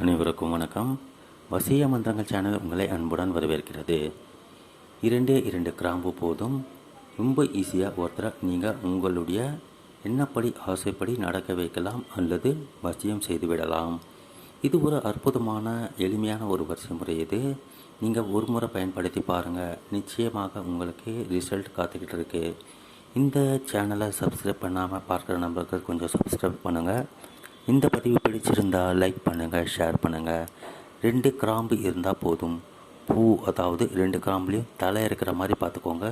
அனைவருக்கும் வணக்கம். வசிய மந்திரங்கள் சேனல் உங்களை அன்புடன் வரவேற்கிறது. இரண்டே இரண்டு கிராம்பு போதும். ரொம்ப ஈஸியாக ஒருத்தரை நீங்கள் உங்களுடைய என்னப்படி ஆசைப்படி நடக்க வைக்கலாம் அல்லது வசியம் செய்து விடலாம். இது ஒரு அற்புதமான எளிமையான ஒரு வரிசை முறை இது. நீங்கள் ஒரு முறை பயன்படுத்தி பாருங்கள் நிச்சயமாக உங்களுக்கு ரிசல்ட் காத்துக்கிட்டு இருக்கு. இந்த சேனலை சப்ஸ்கிரைப் பண்ணாமல் பார்க்குற நபர்கள் கொஞ்சம் சப்ஸ்கிரைப் பண்ணுங்கள் இந்த பதிவு பிடிச்சிருந்தால் லைக் பண்ணுங்கள் ஷேர் பண்ணுங்கள் ரெண்டு கிராம்பு இருந்தால் போதும். பூ அதாவது ரெண்டு கிராம்புலேயும் தலை இருக்கிற மாதிரி பார்த்துக்கோங்க.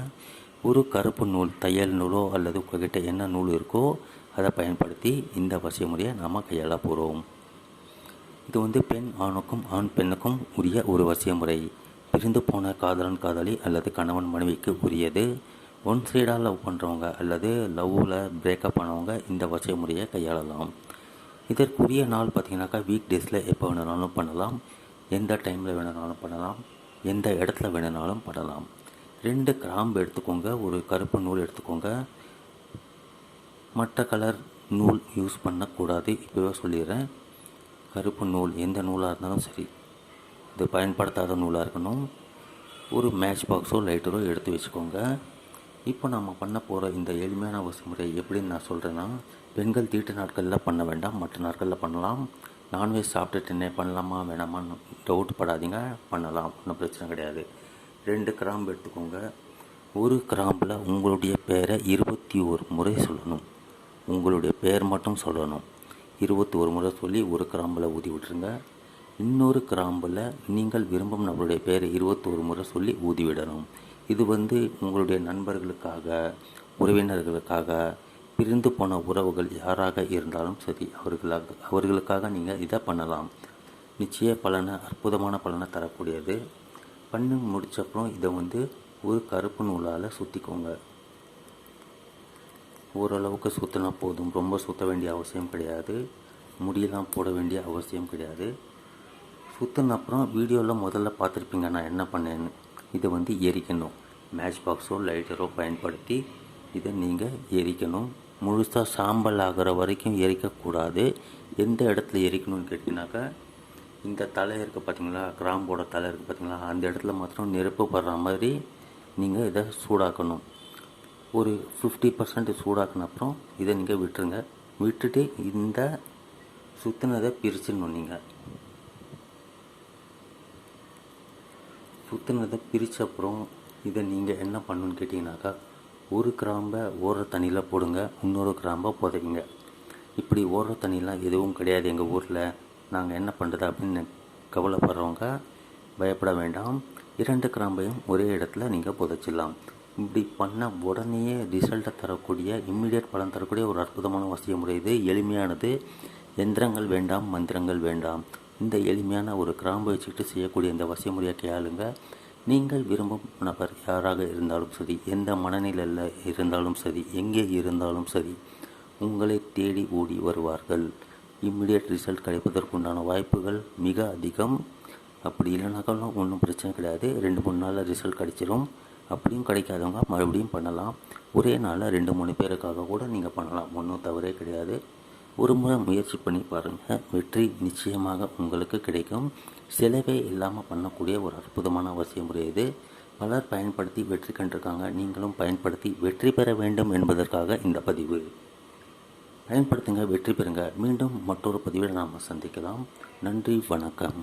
ஒரு கருப்பு நூல் தையல் நூலோ அல்லது உங்ககிட்ட என்ன நூல் இருக்கோ அதை பயன்படுத்தி இந்த வசிய முறையை நாம் கையாள போகிறோம் இது வந்து பெண் ஆணுக்கும் ஆண் பெண்ணுக்கும் உரிய ஒரு வசிய முறை பிரிந்து போன காதலன் காதலி அல்லது கணவன் மனைவிக்கு உரியது. ஒன் சைடாக லவ் பண்ணுறவங்க அல்லது லவ்வில் பிரேக்கப் பண்ணவங்க இந்த வசிய முறையை கையாளலாம். இதற்குரிய நாள் பார்த்தீங்கன்னாக்கா வீக் டேஸில் எப்போ வேணுனாலும் பண்ணலாம். எந்த டைமில் வேணுனாலும் பண்ணலாம். எந்த இடத்துல வேணுனாலும் பண்ணலாம். ரெண்டு கிராம்பு எடுத்துக்கோங்க. ஒரு கருப்பு நூல் எடுத்துக்கோங்க. மற்ற கலர் நூல் யூஸ் பண்ணக்கூடாது. இப்போவே சொல்லிடுறேன். கருப்பு நூல் எந்த நூலாக இருந்தாலும் சரி. இது பயன்படுத்தாத நூலாக இருக்கணும். ஒரு மேட்ச் பாக்ஸோ லைட்டரோ எடுத்து வச்சுக்கோங்க. இப்போ நம்ம பண்ண போகிற இந்த எளிமையான வசமுறை எப்படின்னு நான் சொல்கிறேன்னா பெண்கள் தீட்டு நாட்களில் பண்ண வேண்டாம் மற்ற நாட்களில் பண்ணலாம். நான்வெஜ் சாப்பிட்டுட்டு என்ன பண்ணலாமா வேணாமான்னு டவுட் படாதீங்க பண்ணலாம் ஒன்றும் பிரச்சனை கிடையாது. ரெண்டு கிராம்பு எடுத்துக்கோங்க. ஒரு கிராம்பில் உங்களுடைய பேரை இருபத்தி ஒரு முறை சொல்லணும். உங்களுடைய பேர் மட்டும் சொல்லணும். இருபத்தி ஒரு முறை சொல்லி ஒரு கிராம்பில் ஊதி விட்டுருங்க. இன்னொரு கிராம்பில் நீங்கள் விரும்பும் நபருடைய பேரை இருபத்தோரு முறை சொல்லி ஊதி விடணும். இது வந்து உங்களுடைய நண்பர்களுக்காக உறவினர்களுக்காக பிரிந்து போன உறவுகள் யாராக இருந்தாலும் சரி அவர்களாக அவர்களுக்காக நீங்கள் இதை பண்ணலாம். நிச்சய பலனை அற்புதமான பலனை தரக்கூடியது. பண்ணி முடிச்சப்புறம் இதை வந்து ஒரு கருப்பு நூலால் சுற்றிக்கோங்க ஓரளவுக்கு சுற்றினா போதும். ரொம்ப சுற்ற வேண்டிய அவசியம் கிடையாது. முடியெல்லாம் போட வேண்டிய அவசியம் கிடையாது. சுற்றின அப்புறம் வீடியோவில் முதல்ல பார்த்துருப்பீங்க நான் என்ன பண்ணேன்னு. இதை வந்து எரிக்கணும். மேட்ச் பாக்ஸோ லைட்டரோ பயன்படுத்தி இதை நீங்கள் எரிக்கணும். முழுசாக சாம்பல் ஆகிற வரைக்கும் எரிக்கக்கூடாது. எந்த இடத்துல எரிக்கணும்னு கேட்டிங்கனாக்கா இந்த தலை இருக்குது பார்த்தீங்களா கிராம்போட தலை இருக்குது பார்த்தீங்களா அந்த இடத்துல மாத்திரம் நெருப்பு படுற மாதிரி நீங்கள் இதை சூடாக்கணும். ஒரு ஃபிஃப்டி பர்சன்ட் சூடாக்கின அப்புறம் இதை நீங்கள் விட்டுருங்க. விட்டுட்டு இந்த சுற்றினதை பிரிச்சிடணும் நீங்கள் சுற்றினதை பிரித்த அப்புறம் இதை நீங்கள் என்ன பண்ணணுன்னு கேட்டிங்கனாக்கா ஒரு கிராம்பை ஓர தண்ணியில் போடுங்க இன்னொரு கிராம்பை புதைங்க இப்படி ஓர தண்ணிலாம் எதுவும் கிடையாது எங்கள் ஊரில். நாங்கள் என்ன பண்ணுறது அப்படின்னு கவலைப்படுறவங்க பயப்பட வேண்டாம். இரண்டு கிராம்பையும் ஒரே இடத்துல நீங்கள் புதைச்சிடலாம். இப்படி பண்ண உடனேயே ரிசல்ட்டை தரக்கூடிய இம்மிடியட் பலன் தரக்கூடிய ஒரு அற்புதமான வசதி முறை இது. எளிமையானது. எந்திரங்கள் வேண்டாம் மந்திரங்கள் வேண்டாம். இந்த எளிமையான ஒரு கிராம்பு வச்சுக்கிட்டு செய்யக்கூடிய இந்த வசிய முறையை கையாளுங்க நீங்கள் விரும்பும் நபர் யாராக இருந்தாலும் சரி எந்த மனநிலையில் இருந்தாலும் சரி எங்கே இருந்தாலும் சரி உங்களை தேடி ஓடி வருவார்கள். இம்மிடியட் ரிசல்ட் கிடைப்பதற்குண்டான வாய்ப்புகள் மிக அதிகம். அப்படி இல்லைனாக்காலும் ஒன்றும் பிரச்சனை கிடையாது. ரெண்டு மூணு நாளில் ரிசல்ட் கிடைச்சிரும். அப்படியும் கிடைக்காதவங்க மறுபடியும் பண்ணலாம். ஒரே நாளில் ரெண்டு மூணு பேருக்காக கூட நீங்கள் பண்ணலாம். ஒன்றும் தவறே கிடையாது. ஒரு முறை முயற்சி பண்ணி பாருங்கள் வெற்றி நிச்சயமாக உங்களுக்கு கிடைக்கும். செலவே இல்லாமல் பண்ணக்கூடிய ஒரு அற்புதமான அவசிய முறை இது. பலர் பயன்படுத்தி வெற்றி கண்டிருக்காங்க. நீங்களும் பயன்படுத்தி வெற்றி பெற வேண்டும் என்பதற்காக இந்த பதிவு. பயன்படுத்துங்க வெற்றி பெறுங்க. மீண்டும் மற்றொரு பதிவில் நாம் சந்திக்கலாம். நன்றி வணக்கம்.